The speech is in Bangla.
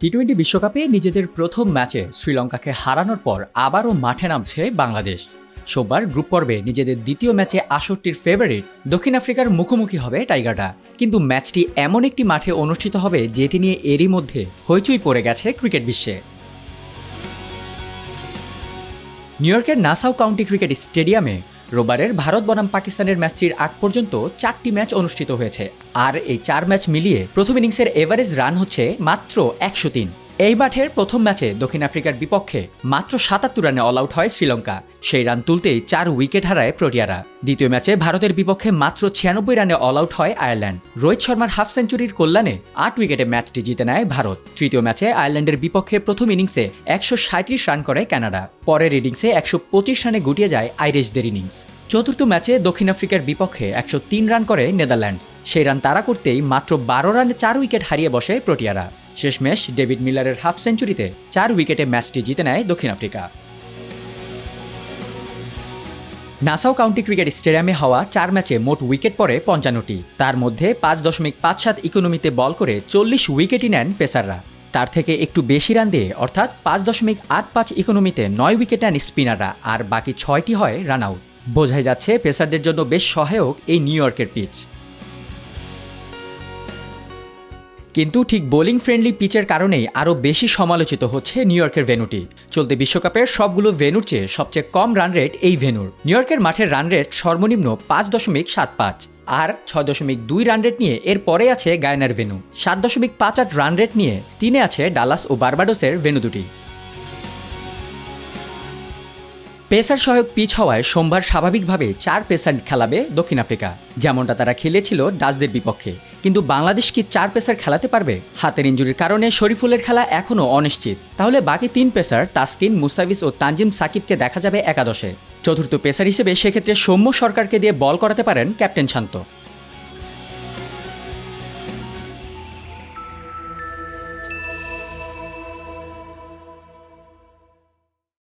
টি টোয়েন্টি বিশ্বকাপে নিজেদের প্রথম ম্যাচে শ্রীলঙ্কাকে হারানোর পর আবারও মাঠে নামছে বাংলাদেশ। সোমবার গ্রুপ পর্বে নিজেদের দ্বিতীয় ম্যাচে আসরটির ফেভারিট দক্ষিণ আফ্রিকার মুখোমুখি হবে টাইগাররা। কিন্তু ম্যাচটি এমন একটি মাঠে অনুষ্ঠিত হবে যেটি নিয়ে এরই মধ্যে হইচই পড়ে গেছে ক্রিকেট বিশ্বে। নিউ ইয়র্কের নাসাউ কাউন্টি ক্রিকেট স্টেডিয়ামে রোববারের ভারত বনাম পাকিস্তানের ম্যাচটির আগ পর্যন্ত চারটি ম্যাচ অনুষ্ঠিত হয়েছে। আর এই চার ম্যাচ মিলিয়ে প্রথম ইনিংসের এভারেজ রান হচ্ছে মাত্র একশো তিন। এই মাঠের প্রথম ম্যাচে দক্ষিণ আফ্রিকার বিপক্ষে মাত্র সাতাত্তর রানে অল আউট হয় শ্রীলঙ্কা। সেই রান তুলতেই চার উইকেট হারায় প্রোটিয়ারা। দ্বিতীয় ম্যাচে ভারতের বিপক্ষে মাত্র ছিয়ানব্বই রানে অল আউট হয় আয়ারল্যান্ড। রোহিত শর্মার হাফ সেঞ্চুরির কল্যাণে আট উইকেটে ম্যাচটি জিতে নেয় ভারত। তৃতীয় ম্যাচে আয়ারল্যান্ডের বিপক্ষে প্রথম ইনিংসে একশো রান করে কানাডা। পরের ইনিংসে একশো পঁচিশ রানে গুটিয়ে যায় আইরিশদের ইনিংস। চতুর্থ ম্যাচে দক্ষিণ আফ্রিকার বিপক্ষে একশো তিন রান করে নেদারল্যান্ডস। সেই রান তাড়া করতেই মাত্র বারো রানে চার উইকেট হারিয়ে বসে প্রোটিয়ারা। শেষমেশ ডেভিড মিলারের হাফ সেঞ্চুরিতে চার উইকেটে ম্যাচটি জিতে নেয় দক্ষিণ আফ্রিকা। নাসাও কাউন্টি ক্রিকেট স্টেডিয়ামে হওয়া চার ম্যাচে মোট উইকেট পড়ে পঞ্চান্নটি। তার মধ্যে পাঁচ দশমিক পাঁচ সাত ইকোনমিতে বল করে চল্লিশ উইকেটই নেন পেসাররা। তার থেকে একটু বেশি রান দিয়ে, অর্থাৎ পাঁচ দশমিক আট পাঁচ ইকোনমিতে নয় উইকেট নেন স্পিনাররা, আর বাকি ছয়টি হয় রান আউট। বোঝাই যাচ্ছে পেসারদের জন্য বেশ সহায়ক এই নিউ ইয়র্কের পিচ। কিন্তু ঠিক বোলিং ফ্রেন্ডলি পিচের কারণেই আরও বেশি সমালোচিত হচ্ছে নিউ ইয়র্কের ভেন্যুটি চলতি বিশ্বকাপের সবগুলো ভেনুর চেয়ে সবচেয়ে কম রান রেট এই ভেন্যুর নিউ ইয়র্কের মাঠের রান রেট সর্বনিম্ন পাঁচ দশমিক সাত পাঁচ আর ছয় দশমিক দুই রান রেট নিয়ে এর পরে আছে গায়নার ভেন্যু সাত দশমিক পাঁচ আট রান রেট নিয়ে তিনে আছে ডালাস ও বার্বাডোসের ভেন্যু দুটি। পেসার সহায়ক পিচ হওয়ায় সোমবার স্বাভাবিকভাবে চার পেসার খেলাবে দক্ষিণ আফ্রিকা। যেমনটা তারা খেলেছিল ডাচদের বিপক্ষে। কিন্তু বাংলাদেশ কি চার পেসার খেলাতে পারবে? হাতের ইঞ্জুরির কারণে শরীফুলের খেলা এখনও অনিশ্চিত। তাহলে বাকি তিন পেসার তাসকিন, মুস্তাফিজ ও তানজিম সাকিবকে দেখা যাবে একাদশে। চতুর্থ পেসার হিসেবে সেক্ষেত্রে সৌম্য সরকারকে দিয়ে বল করাতে পারেন ক্যাপ্টেন শান্ত।